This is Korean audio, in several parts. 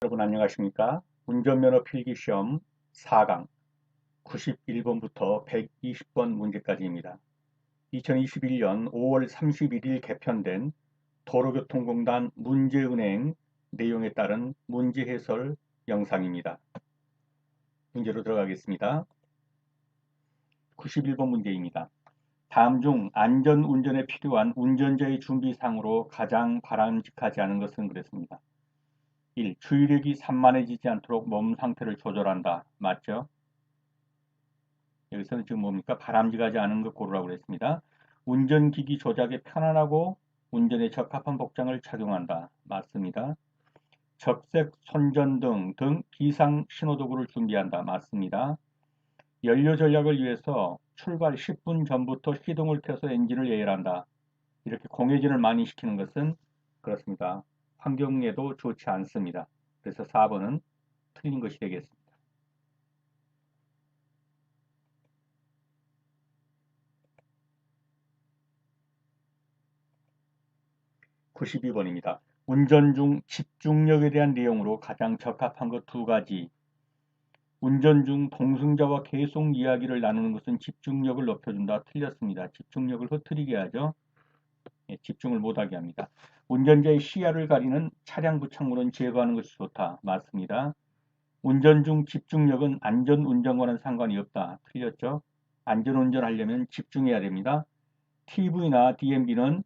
여러분 안녕하십니까? 운전면허 필기시험 4강 91번부터 120번 문제까지입니다. 2021년 5월 31일 개편된 도로교통공단 문제은행 내용에 따른 문제 해설 영상입니다. 문제로 들어가겠습니다. 91번 문제입니다. 다음 중 안전 운전에 필요한 운전자의 준비상으로 가장 바람직하지 않은 것은 그랬습니다. 1. 주의력이 산만해지지 않도록 몸 상태를 조절한다. 맞죠? 여기서는 지금 뭡니까? 바람직하지 않은 것 고르라고 그랬습니다. 운전기기 조작에 편안하고 운전에 적합한 복장을 착용한다. 맞습니다. 적색 손전등 등 비상 신호도구를 준비한다. 맞습니다. 연료 전략을 위해서 출발 10분 전부터 시동을 켜서 엔진을 예열한다. 이렇게 공회전을 많이 시키는 것은 그렇습니다. 환경에도 좋지 않습니다. 그래서 4번은 틀린 것이 되겠습니다. 92번입니다. 운전 중 집중력에 대한 내용으로 가장 적합한 것 두 가지 운전 중 동승자와 계속 이야기를 나누는 것은 집중력을 높여준다. 틀렸습니다. 집중력을 흐트리게 하죠. 예, 집중을 못하게 합니다. 운전자의 시야를 가리는 차량 부착물은 제거하는 것이 좋다. 맞습니다. 운전 중 집중력은 안전 운전과는 상관이 없다. 틀렸죠? 안전 운전하려면 집중해야 됩니다. TV나 DMB는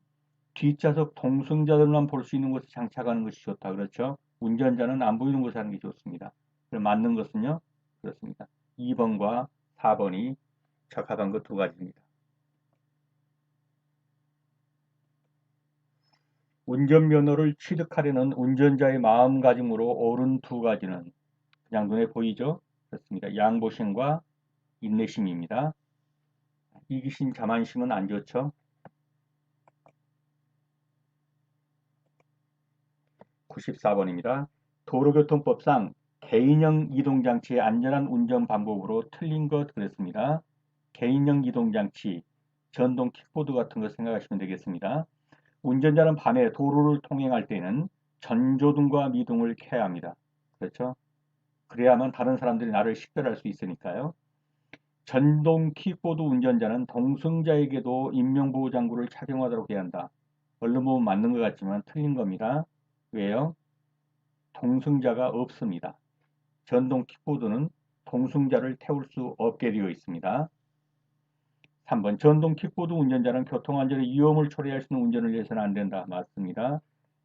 뒷좌석 동승자들만 볼 수 있는 곳에 장착하는 것이 좋다. 그렇죠? 운전자는 안 보이는 곳에 하는 게 좋습니다. 맞는 것은요? 그렇습니다. 2번과 4번이 적합한 것 두 가지입니다. 운전면허를 취득하려는 운전자의 마음가짐으로 옳은 두 가지는 그냥 눈에 보이죠? 그렇습니다. 양보심과 인내심입니다. 이기심, 자만심은 안 좋죠? 94번입니다. 도로교통법상 개인형 이동장치의 안전한 운전 방법으로 틀린 것 그랬습니다. 개인형 이동장치, 전동 킥보드 같은 거 생각하시면 되겠습니다. 운전자는 밤에 도로를 통행할 때는 전조등과 미등을 켜야 합니다. 그렇죠? 그래야만 다른 사람들이 나를 식별할 수 있으니까요. 전동 킥보드 운전자는 동승자에게도 인명보호 장구를 착용하도록 해야 한다. 얼른 보면 맞는 것 같지만 틀린 겁니다. 왜요? 동승자가 없습니다. 전동 킥보드는 동승자를 태울 수 없게 되어 있습니다. 3번 전동 킥보드 운전자는 교통안전에 위험을 초래할 수 있는 운전을 해서는 안 된다. 맞습니다.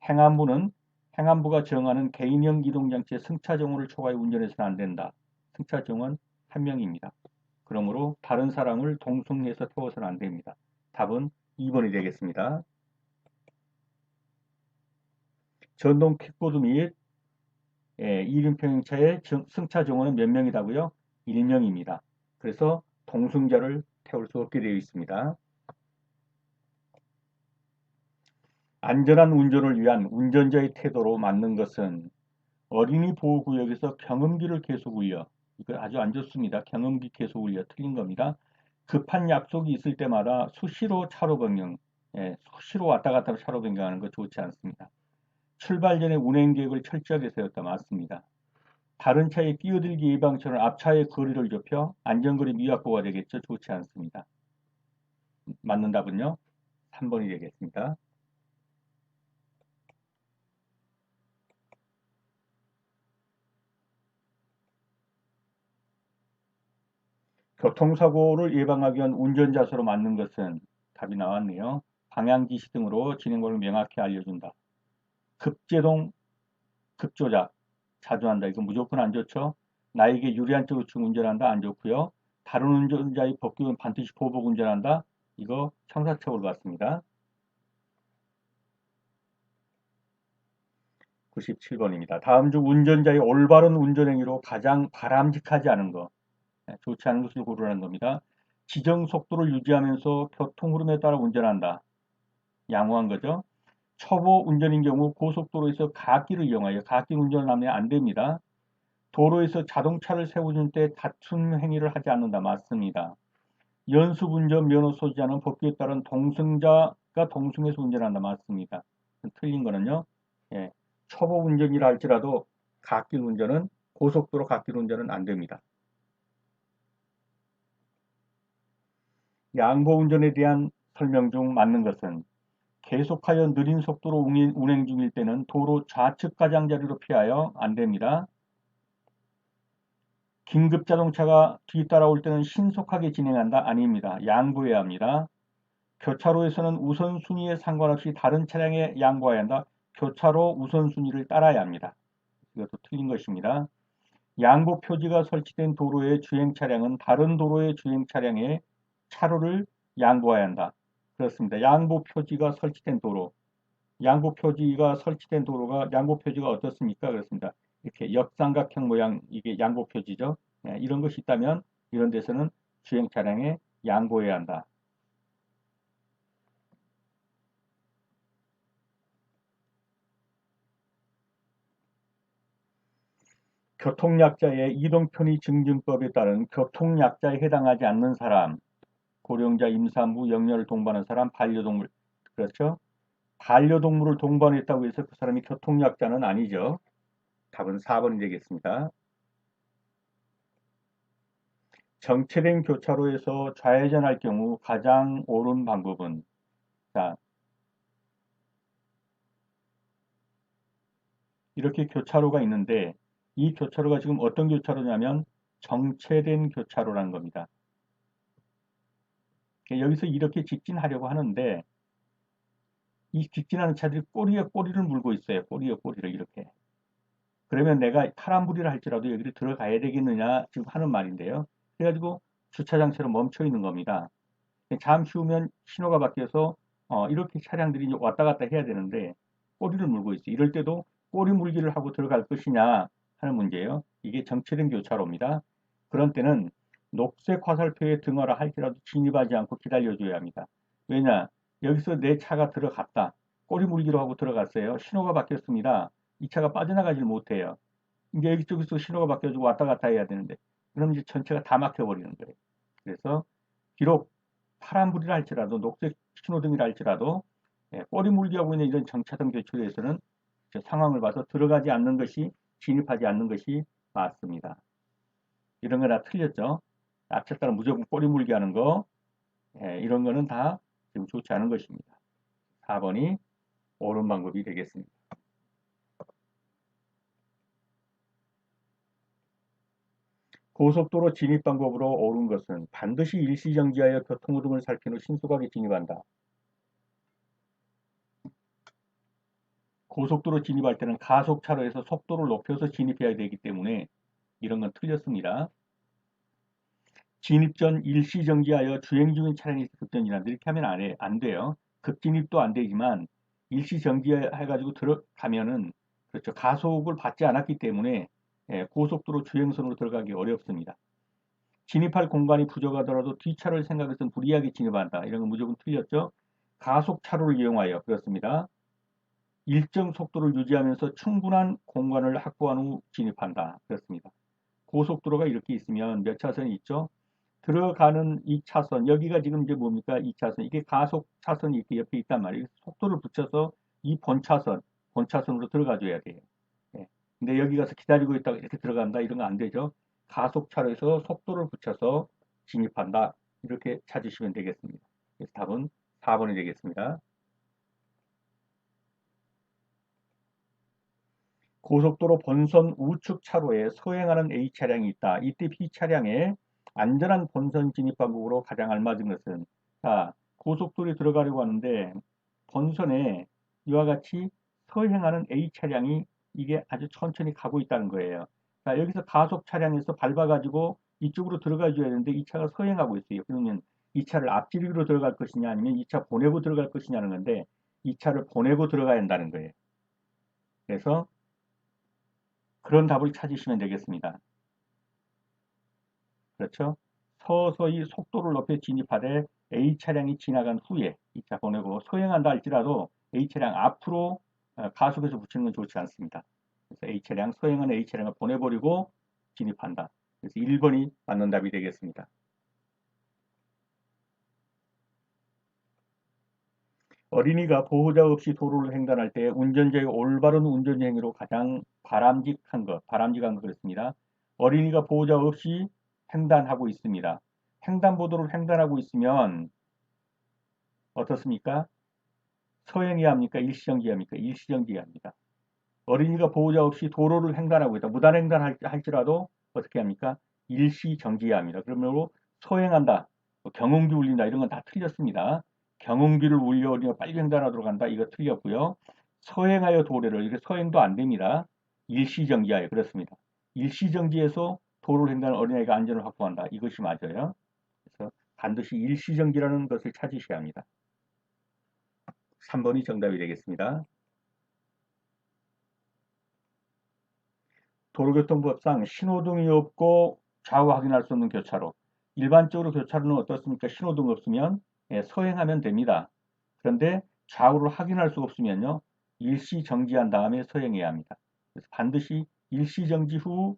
행안부는 행안부가 정하는 개인형 기동장치의 승차 정원을 초과해 운전해서는 안 된다. 승차 정원 한 명입니다. 그러므로 다른 사람을 동승해서 태워서는 안 됩니다. 답은 2번이 되겠습니다. 전동 킥보드 및 예, 이륜평행차의 승차 정원은 몇 명이다고요? 1명입니다. 그래서 동승자를 태울 수 없게 되어 있습니다. 안전한 운전을 위한 운전자의 태도로 맞는 것은 어린이 보호구역에서 경음기를 계속 울려 이거 아주 안 좋습니다. 경음기 계속 울려 틀린 겁니다. 급한 약속이 있을 때마다 수시로 차로 변경, 예, 수시로 왔다 갔다 차로 변경하는 거 좋지 않습니다. 출발 전에 운행 계획을 철저하게 세웠다 맞습니다. 다른 차에 끼어들기 예방처럼 앞차의 거리를 좁혀 안전거리 미확보가 되겠죠. 좋지 않습니다. 맞는 답은요. 3번이 되겠습니다. 교통사고를 예방하기 위한 운전자세로 맞는 것은 답이 나왔네요. 방향지시 등으로 진행권을 명확히 알려준다. 급제동, 급조작 자주 한다. 이거 무조건 안 좋죠. 나에게 유리한 쪽으로 운전한다. 안 좋고요. 다른 운전자의 법규는 반드시 보복 운전한다. 이거 형사처벌 받습니다. 97번입니다. 다음 중 운전자의 올바른 운전행위로 가장 바람직하지 않은 것, 네, 좋지 않은 것을 고르라는 겁니다. 지정 속도를 유지하면서 교통 흐름에 따라 운전한다. 양호한 거죠. 초보 운전인 경우 고속도로에서 갓길을 이용하여 갓길 운전을 하면 안 됩니다. 도로에서 자동차를 세워줄 때 다툼 행위를 하지 않는다. 맞습니다. 연습 운전 면허 소지자는 법규에 따른 동승자가 동승해서 운전한다. 맞습니다. 틀린 거는요. 예, 초보 운전이라 할지라도 갓길 운전은 고속도로 갓길 운전은 안 됩니다. 양보 운전에 대한 설명 중 맞는 것은 계속하여 느린 속도로 운행 중일 때는 도로 좌측 가장자리로 피하여 안 됩니다. 긴급 자동차가 뒤따라올 때는 신속하게 진행한다? 아닙니다. 양보해야 합니다. 교차로에서는 우선순위에 상관없이 다른 차량에 양보해야 한다. 교차로 우선순위를 따라야 합니다. 이것도 틀린 것입니다. 양보 표지가 설치된 도로의 주행 차량은 다른 도로의 주행 차량에 차로를 양보해야 한다. 그렇습니다. 양보 표지가 설치된 도로. 양보 표지가 설치된 도로가 양보 표지가 어떻습니까? 그렇습니다. 이렇게 역삼각형 모양 이게 양보 표지죠. 네, 이런 것이 있다면 이런 데서는 주행 차량에 양보해야 한다. 교통약자의 이동편의 증증법에 따른 교통약자에 해당하지 않는 사람, 고령자, 임산부, 영녀를 동반한 사람, 반려동물, 그렇죠? 반려동물을 동반했다고 해서 그 사람이 교통약자는 아니죠. 답은 4번이 되겠습니다. 정체된 교차로에서 좌회전할 경우 가장 옳은 방법은 자 이렇게 교차로가 있는데 이 교차로가 지금 어떤 교차로냐면 정체된 교차로라는 겁니다. 여기서 이렇게 직진하려고 하는데 이 직진하는 차들이 꼬리에 꼬리를 물고 있어요. 꼬리에 꼬리를 이렇게. 그러면 내가 파란불이라 할지라도 여기를 들어가야 되겠느냐 지금 하는 말인데요. 그래가지고 주차장처럼 멈춰 있는 겁니다. 잠시 후면 신호가 바뀌어서 어, 이렇게 차량들이 왔다 갔다 해야 되는데 꼬리를 물고 있어요. 이럴 때도 꼬리 물기를 하고 들어갈 것이냐 하는 문제예요. 이게 정체된 교차로입니다. 그런 때는 녹색 화살표에 등하라 할지라도 진입하지 않고 기다려줘야 합니다. 왜냐? 여기서 내 차가 들어갔다. 꼬리 물기로 하고 들어갔어요. 신호가 바뀌었습니다. 이 차가 빠져나가질 못해요. 이제 여기 쪽에서 신호가 바뀌어지고 왔다 갔다 해야 되는데 그럼 이제 전체가 다 막혀버리는 거예요. 그래서 비록 파란불이라 할지라도 녹색 신호등이라 할지라도 예, 꼬리 물기하고 있는 이런 정차등 교차로에서는 상황을 봐서 들어가지 않는 것이 진입하지 않는 것이 맞습니다. 이런 거 다 틀렸죠. 앞에 따라 무조건 꼬리 물기 하는 거 예, 이런 거는 다 지금 좋지 않은 것입니다. 4번이 옳은 방법이 되겠습니다. 고속도로 진입 방법으로 옳은 것은 반드시 일시정지하여 교통흐름을 살핀 후 신속하게 진입한다. 고속도로 진입할 때는 가속차로에서 속도를 높여서 진입해야 되기 때문에 이런 건 틀렸습니다. 진입 전 일시 정지하여 주행 중인 차량이 급전진한다. 이렇게 하면 안, 해, 안 돼요. 급진입도 안 되지만 일시 정지해가지고 들어가면은 그렇죠. 가속을 받지 않았기 때문에 예, 고속도로 주행선으로 들어가기 어렵습니다. 진입할 공간이 부족하더라도 뒷차를 생각해서 무리하게 진입한다. 이런 건 무조건 틀렸죠. 가속차로를 이용하여 그렇습니다. 일정 속도를 유지하면서 충분한 공간을 확보한 후 진입한다. 그렇습니다. 고속도로가 이렇게 있으면 몇 차선이 있죠? 들어가는 이 차선, 여기가 지금 이제 뭡니까? 이 차선, 이게 가속 차선이 이렇게 옆에 있단 말이에요. 속도를 붙여서 이 본차선, 본차선으로 들어가줘야 돼요. 네. 근데 여기 가서 기다리고 있다가 이렇게 들어간다, 이런 거 안 되죠. 가속차로에서 속도를 붙여서 진입한다. 이렇게 찾으시면 되겠습니다. 그래서 답은 4번이 되겠습니다. 고속도로 본선 우측 차로에 서행하는 A 차량이 있다. 이때 B 차량에 안전한 본선 진입 방법으로 가장 알맞은 것은 자 고속도로에 들어가려고 하는데 본선에 이와 같이 서행하는 A 차량이 이게 아주 천천히 가고 있다는 거예요. 자 여기서 가속 차량에서 밟아가지고 이쪽으로 들어가 줘야 되는데 이 차가 서행하고 있어요. 그러면 이 차를 앞지르기로 들어갈 것이냐 아니면 이 차 보내고 들어갈 것이냐는 건데 이 차를 보내고 들어가야 한다는 거예요. 그래서 그런 답을 찾으시면 되겠습니다. 그렇죠? 서서히 속도를 높여 진입하되 A 차량이 지나간 후에 이차 보내고 소행한다 할지라도 A 차량 앞으로 어, 가속해서 붙이는 건 좋지 않습니다. 그래서 A 차량, 소행하는 A 차량을 보내버리고 진입한다. 그래서 1번이 맞는 답이 되겠습니다. 어린이가 보호자 없이 도로를 횡단할 때 운전자의 올바른 운전 행위로 가장 바람직한 것, 바람직한 것 그렇습니다. 어린이가 보호자 없이 횡단하고 있습니다. 횡단보도를 횡단하고 있으면 어떻습니까? 서행해야 합니까? 일시정지해야 합니까? 일시정지해야 합니다. 어린이가 보호자 없이 도로를 횡단하고 있다. 무단횡단할지라도 어떻게 합니까? 일시정지해야 합니다. 그러므로 소행한다, 뭐 경운기 울린다 이런 건 다 틀렸습니다. 경운기를 울려 어린이가 빨리 횡단하도록 한다. 이거 틀렸고요. 서행하여 도래를 이게 서행도 안 됩니다. 일시정지하여 그렇습니다. 일시정지에서 도로를 횡단하는 어린아이가 안전을 확보한다. 이것이 맞아요. 그래서 반드시 일시정지라는 것을 찾으셔야 합니다. 3번이 정답이 되겠습니다. 도로교통법상 신호등이 없고 좌우 확인할 수 없는 교차로 일반적으로 교차로는 어떻습니까? 신호등 없으면 예, 서행하면 됩니다. 그런데 좌우를 확인할 수 없으면요. 일시 정지한 다음에 서행해야 합니다. 그래서 반드시 일시 정지 후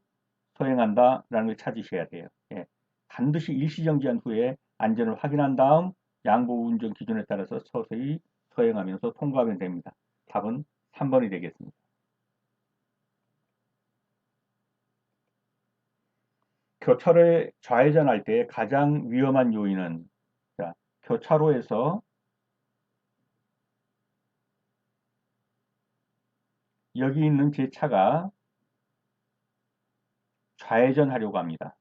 서행한다 라는 걸 찾으셔야 돼요. 예, 반드시 일시 정지한 후에 안전을 확인한 다음 양보 운전 기준에 따라서 서서히 서행하면서 통과하면 됩니다. 답은 3번이 되겠습니다. 교차로에 좌회전할 때 가장 위험한 요인은 자, 교차로에서 여기 있는 제 차가 좌회전하려고 합니다.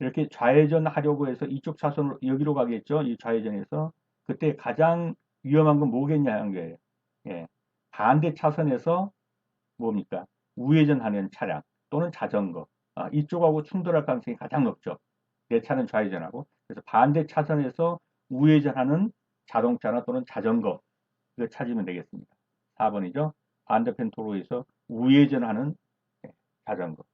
이렇게 좌회전하려고 해서 이쪽 차선으로 여기로 가겠죠. 이 좌회전에서 그때 가장 위험한 건 뭐겠냐 하는 거예요. 예. 반대 차선에서 뭡니까? 우회전하는 차량 또는 자전거 아, 이쪽하고 충돌할 가능성이 가장 높죠. 내 차는 좌회전하고 그래서 반대 차선에서 우회전하는 자동차나 또는 자전거 이걸 찾으면 되겠습니다. 4번이죠. 반대편 도로에서 우회전하는 네, 자전거.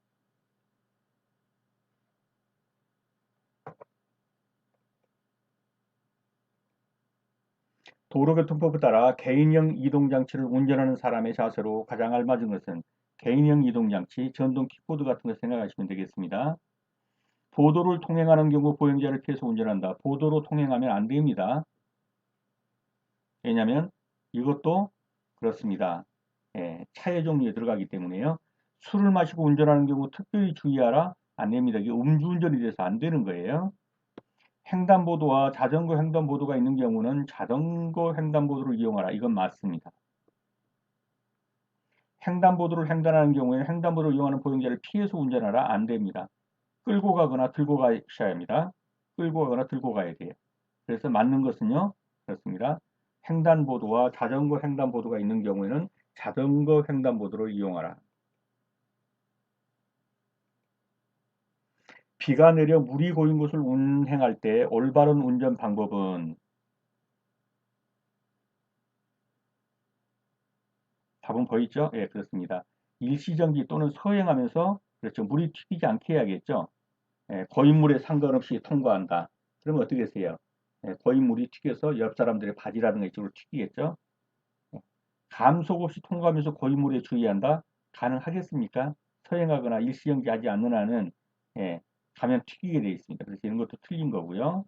도로교통법에 따라 개인형 이동장치를 운전하는 사람의 자세로 가장 알맞은 것은 개인형 이동장치, 전동 킥보드 같은 거 생각하시면 되겠습니다. 보도를 통행하는 경우 보행자를 피해서 운전한다. 보도로 통행하면 안 됩니다. 왜냐하면 이것도 그렇습니다. 예, 차의 종류에 들어가기 때문에요. 술을 마시고 운전하는 경우 특별히 주의하라. 안 됩니다. 이게 음주운전이 돼서 안 되는 거예요. 횡단보도와 자전거 횡단보도가 있는 경우는 자전거 횡단보도를 이용하라. 이건 맞습니다. 횡단보도를 횡단하는 경우에는 횡단보도를 이용하는 보행자를 피해서 운전하라 안 됩니다. 끌고 가거나 들고 가셔야 합니다. 끌고 가거나 들고 가야 돼요. 그래서 맞는 것은요. 그렇습니다. 횡단보도와 자전거 횡단보도가 있는 경우에는 자전거 횡단보도를 이용하라. 비가 내려 물이 고인 곳을 운행할 때 올바른 운전 방법은 답은 보이죠? 예, 그렇습니다. 일시정지 또는 서행하면서 그렇죠. 물이 튀기지 않게 해야겠죠. 예, 고인물에 상관없이 통과한다. 그러면 어떻게 되세요? 예, 고인물이 튀겨서 옆 사람들의 바지라든가 이쪽으로 튀기겠죠. 예, 감속 없이 통과하면서 고인물에 주의한다. 가능하겠습니까? 서행하거나 일시정지하지 않는 한은 예, 가면 튀기게 되어 있습니다. 그래서 이런 것도 틀린 거고요.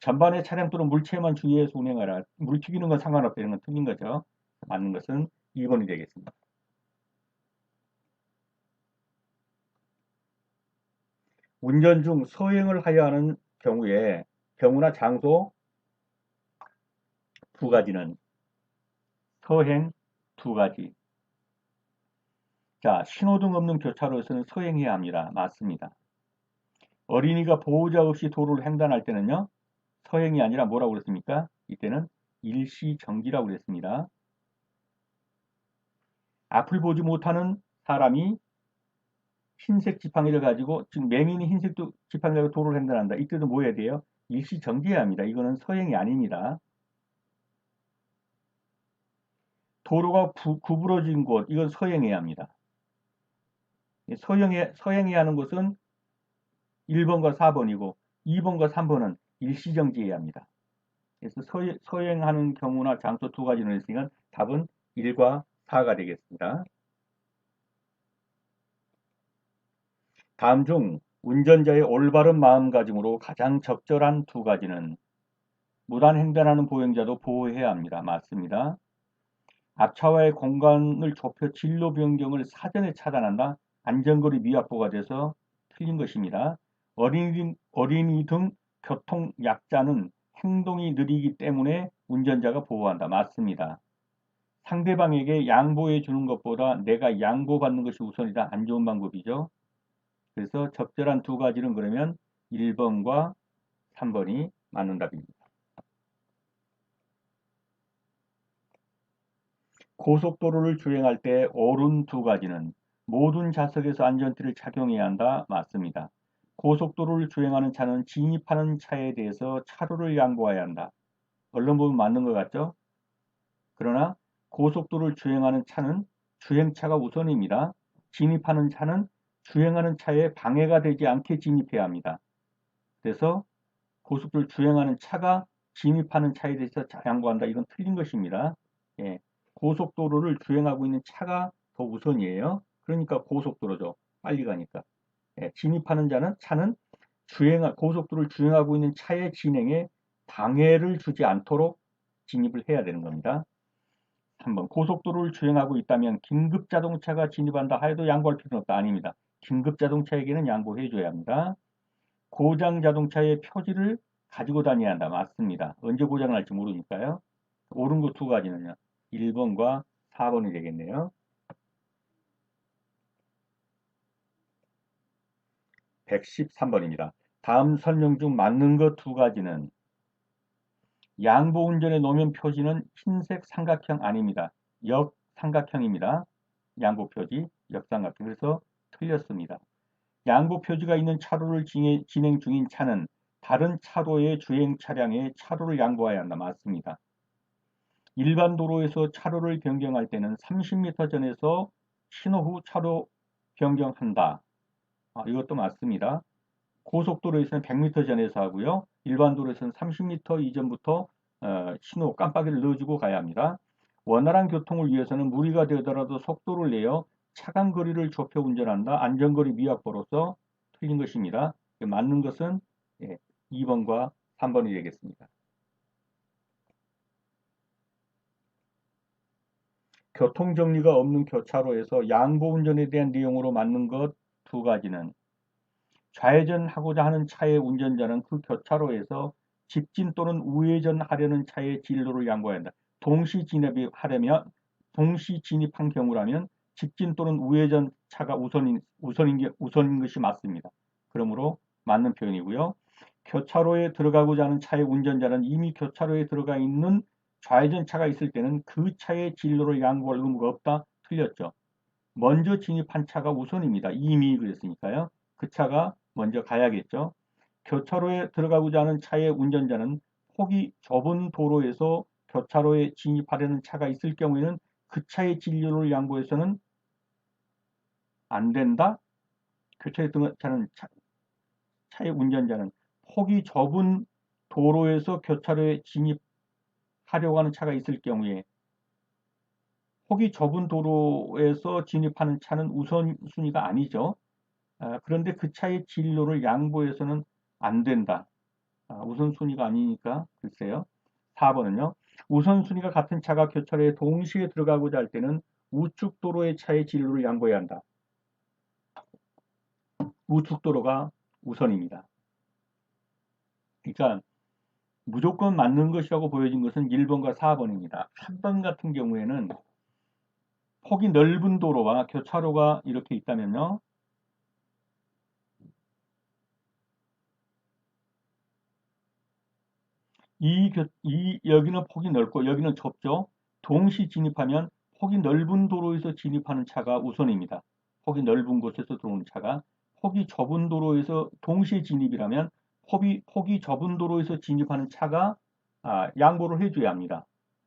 전반의 차량 또는 물체만 주의해서 운행하라. 물 튀기는 건 상관없다. 이런 건 틀린 거죠. 맞는 것은 2번이 되겠습니다. 운전 중 서행을 하여 하는 경우에 경우나 장소 두 가지는 서행 두 가지. 자, 신호등 없는 교차로에서는 서행해야 합니다. 맞습니다. 어린이가 보호자 없이 도로를 횡단할 때는요, 서행이 아니라 뭐라고 그랬습니까? 이때는 일시정지라고 그랬습니다. 앞을 보지 못하는 사람이 흰색 지팡이를 가지고 지금 맹인이 흰색 지팡이를 도로를 횡단한다. 이때도 뭐 해야 돼요? 일시 정지해야 합니다. 이거는 서행이 아닙니다. 도로가 부, 구부러진 곳, 이건 서행해야 합니다. 서행해, 서행해야 하는 곳은 1번과 4번이고 2번과 3번은 일시정지해야 합니다. 그래서 서, 서행하는 경우나 장소 두 가지는 있으니까 답은 1과 4가 되겠습니다. 다음 중 운전자의 올바른 마음가짐으로 가장 적절한 두 가지는 무단 횡단하는 보행자도 보호해야 합니다. 맞습니다. 앞차와의 공간을 좁혀 진로 변경을 사전에 차단한다. 안전거리 미확보가 돼서 틀린 것입니다. 어린이, 어린이 등 교통 약자는 행동이 느리기 때문에 운전자가 보호한다. 맞습니다. 상대방에게 양보해 주는 것보다 내가 양보받는 것이 우선이다. 안 좋은 방법이죠. 그래서 적절한 두 가지는 그러면 1번과 3번이 맞는 답입니다. 고속도로를 주행할 때 옳은 두 가지는 모든 좌석에서 안전띠를 착용해야 한다. 맞습니다. 고속도로를 주행하는 차는 진입하는 차에 대해서 차로를 양보해야 한다. 언론 보면 맞는 것 같죠? 그러나 고속도로를 주행하는 차는 주행차가 우선입니다. 진입하는 차는 주행하는 차에 방해가 되지 않게 진입해야 합니다. 그래서 고속도로를 주행하는 차가 진입하는 차에 대해서 양보한다. 이건 틀린 것입니다. 예, 고속도로를 주행하고 있는 차가 더 우선이에요. 그러니까 고속도로죠. 빨리 가니까. 예, 진입하는 자는 차는 주행 고속도로를 주행하고 있는 차의 진행에 방해를 주지 않도록 진입을 해야 되는 겁니다. 한번 고속도로를 주행하고 있다면 긴급 자동차가 진입한다 하여도 양보할 필요는 없다. 아닙니다. 긴급 자동차에게는 양보해 줘야 합니다. 고장 자동차의 표지를 가지고 다녀야 한다. 맞습니다. 언제 고장 날지 모르니까요. 옳은 것 두 가지는요. 1번과 4번이 되겠네요. 113번입니다. 다음 설명 중 맞는 것 두 가지는 양보 운전의 노면 표지는 흰색 삼각형 아닙니다. 역삼각형입니다. 양보 표지, 역삼각형. 그래서 틀렸습니다. 양보 표지가 있는 차로를 진행 중인 차는 다른 차로의 주행 차량에 차로를 양보해야 한다. 맞습니다. 일반 도로에서 차로를 변경할 때는 30m 전에서 신호 후 차로 변경한다. 아, 이것도 맞습니다. 고속도로에서는 100m 전에서 하고요. 일반 도로에서는 30m 이전부터 어, 신호 깜빡이를 넣어주고 가야 합니다. 원활한 교통을 위해서는 무리가 되더라도 속도를 내어 차간 거리를 좁혀 운전한다. 안전거리 미확보로서 틀린 것입니다. 맞는 것은 2번과 예, 3번이 되겠습니다. 교통정리가 없는 교차로에서 양보 운전에 대한 내용으로 맞는 것 두 가지는 좌회전하고자 하는 차의 운전자는 그 교차로에서 직진 또는 우회전하려는 차의 진로를 양보해야 한다. 동시 진입이 하려면 동시 진입한 경우라면 직진 또는 우회전 차가 우선인, 우선인, 게, 우선인 것이 맞습니다. 그러므로 맞는 표현이고요. 교차로에 들어가고자 하는 차의 운전자는 이미 교차로에 들어가 있는 좌회전 차가 있을 때는 그 차의 진로를 양보할 의무가 없다. 틀렸죠. 먼저 진입한 차가 우선입니다. 이미 그랬으니까요. 그 차가 먼저 가야겠죠. 교차로에 들어가고자 하는 차의 운전자는 폭이 좁은 도로에서 교차로에 진입하려는 차가 있을 경우에는 그 차의 진로를 양보해서는 안 된다. 교차에 들어가는 차, 차의 운전자는 폭이 좁은 도로에서 교차로에 진입하려고 하는 차가 있을 경우에 폭이 좁은 도로에서 진입하는 차는 우선순위가 아니죠. 아, 그런데 그 차의 진로를 양보해서는 안 된다. 아, 우선순위가 아니니까 글쎄요. 4번은요. 우선순위가 같은 차가 교차로에 동시에 들어가고자 할 때는 우측 도로의 차의 진로를 양보해야 한다. 우측 도로가 우선입니다. 그러니까 무조건 맞는 것이라고 보여진 것은 1번과 4번입니다. 3번 같은 경우에는 폭이 넓은 도로와 교차로가 이렇게 있다면요. 이, 교, 이 여기는 폭이 넓고 여기는 좁죠. 동시 진입하면 폭이 넓은 도로에서 진입하는 차가 우선입니다. 폭이 넓은 곳에서 들어오는 차가 폭이 좁은 도로에서 동시에 진입이라면 폭이, 폭이 좁은 도로에서 진입하는 차가 아, 양보를 해줘야 합니다.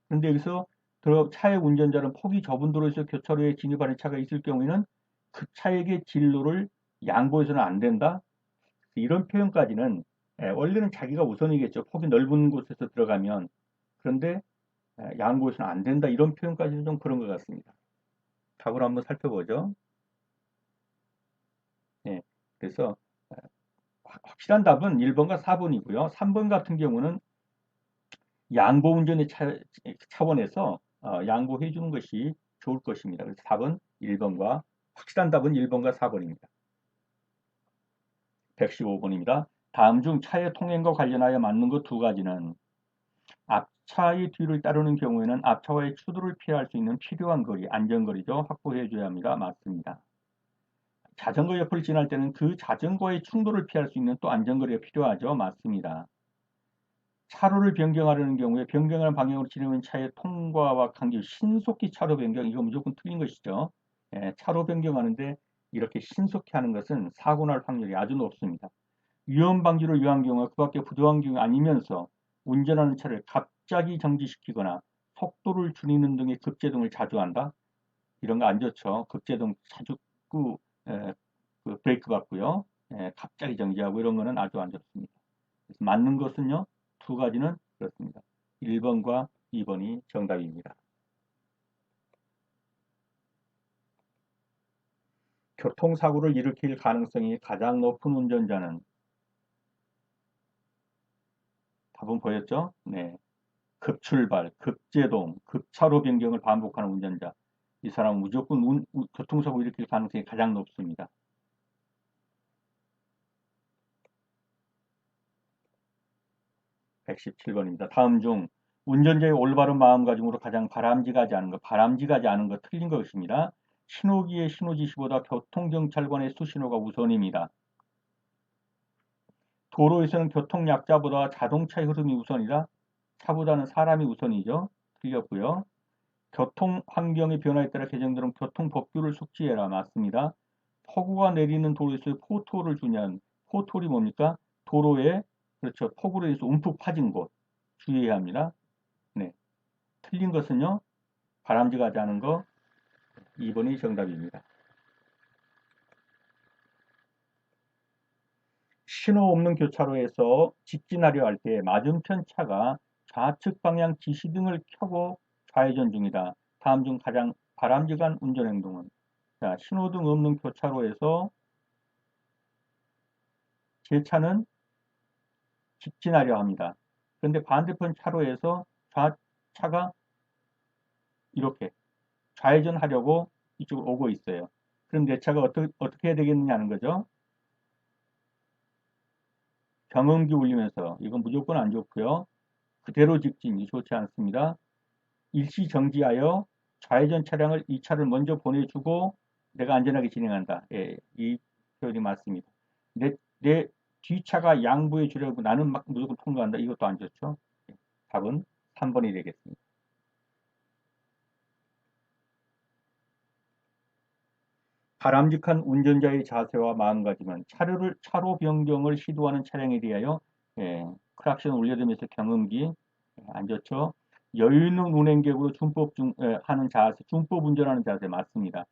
그런데 여기서 들어 차의 운전자는 폭이 좁은 도로에서 교차로에 진입하는 차가 있을 경우에는 그 차에게 진로를 양보해서는 안 된다. 이런 표현까지는 예, 원래는 자기가 우선이겠죠. 폭이 넓은 곳에서 들어가면 그런데 예, 양보해서는 안 된다. 이런 표현까지는 좀 그런 것 같습니다. 답을 한번 살펴보죠. 예, 그래서 예, 확실한 답은 1번과 4번이고요. 3번 같은 경우는 양보 운전의 차, 차원에서 어, 양보해 주는 것이 좋을 것입니다. 그래서 답은 1번과 확실한 답은 1번과 4번입니다. 115번입니다. 다음 중 차의 통행과 관련하여 맞는 것 두 가지는 앞차의 뒤를 따르는 경우에는 앞차와의 추돌을 피할 수 있는 필요한 거리, 안전거리죠. 확보해 줘야 합니다. 맞습니다. 자전거 옆을 지날 때는 그 자전거의 충돌을 피할 수 있는 또 안전거리가 필요하죠. 맞습니다. 차로를 변경하려는 경우에 변경하는 방향으로 진행하는 차의 통과와 관계 신속히 차로 변경 이거 무조건 틀린 것이죠. 예, 차로 변경하는데 이렇게 신속히 하는 것은 사고 날 확률이 아주 높습니다. 위험 방지를 위한 경우에 그 밖에 부도한 경우 아니면서 운전하는 차를 갑자기 정지시키거나 속도를 줄이는 등의 급제동을 자주 한다. 이런 거 안 좋죠. 급제동 자주 그, 에, 그 브레이크 밟고요. 에, 갑자기 정지하고 이런 거는 아주 안 좋습니다. 맞는 것은요. 두 가지는 그렇습니다. 1번과 2번이 정답입니다. 교통사고를 일으킬 가능성이 가장 높은 운전자는 답은 보였죠? 네. 급출발, 급제동, 급차로 변경을 반복하는 운전자. 이 사람은 무조건 운, 우, 교통사고 일으킬 가능성이 가장 높습니다. 117번입니다. 다음 중 운전자의 올바른 마음가짐으로 가장 바람직하지 않은 것, 바람직하지 않은 것 틀린 것입니다. 신호기의 신호지시보다 교통경찰관의 수신호가 우선입니다. 도로에서는 교통약자보다 자동차의 흐름이 우선이라 차보다는 사람이 우선이죠. 틀렸고요. 교통 환경의 변화에 따라 개정되는 교통법규를 숙지해라. 맞습니다. 폭우가 내리는 도로에서 포토를 주냐는 포토리 뭡니까? 도로에 그렇죠. 폭우로 인해서 움푹 파진 곳 주의해야 합니다. 네. 틀린 것은요. 바람직하지 않은 거 2번이 정답입니다. 신호 없는 교차로에서 직진하려 할 때 맞은편 차가 좌측 방향 지시등을 켜고 좌회전 중이다. 다음 중 가장 바람직한 운전 행동은 자, 신호등 없는 교차로에서 제 차는 직진하려 합니다. 그런데 반대편 차로에서 좌차가 이렇게 좌회전 하려고 이쪽으로 오고 있어요. 그럼 내 차가 어떻게, 어떻게 해야 되겠느냐는 거죠. 경음기 울리면서 이건 무조건 안 좋고요. 그대로 직진이 좋지 않습니다. 일시 정지하여 좌회전 차량을 이 차를 먼저 보내주고 내가 안전하게 진행한다. 예, 이 표현이 맞습니다. 내, 내 뒤차가 양보해 주려고 나는 막 무조건 통과한다. 이것도 안 좋죠. 답은 3번이 되겠습니다. 바람직한 운전자의 자세와 마음가짐은 차로를 차로 변경을 시도하는 차량에 대하여 예, 크락션 올려두면서 경음기 예, 안 좋죠. 여유 있는 운행객으로 준법 중, 예, 하는 자세, 준법 운전하는 자세 맞습니다.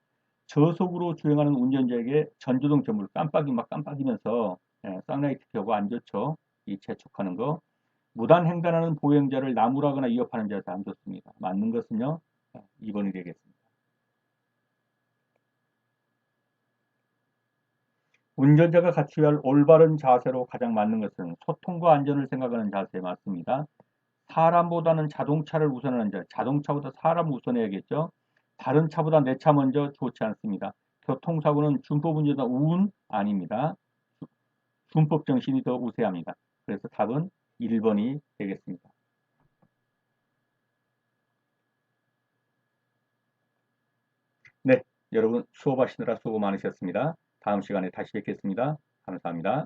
저속으로 주행하는 운전자에게 전조등 전부를 깜빡이 막 깜빡이면서 예, 쌍라이트 켜고 안 좋죠. 이 재촉하는 거. 무단 횡단하는 보행자를 나무라거나 위협하는 자세 안 좋습니다. 맞는 것은요. 2번이 예, 되겠습니다. 운전자가 갖추어야 할 올바른 자세로 가장 맞는 것은 소통과 안전을 생각하는 자세 맞습니다. 사람보다는 자동차를 우선하는 자, 자동차보다 사람을 우선해야겠죠. 다른 차보다 내 차 먼저 좋지 않습니다. 교통사고는 준법 운전자 운 아닙니다. 준법 정신이 더 우세합니다. 그래서 답은 1번이 되겠습니다. 네, 여러분 수업하시느라 수고 많으셨습니다. 다음 시간에 다시 뵙겠습니다. 감사합니다.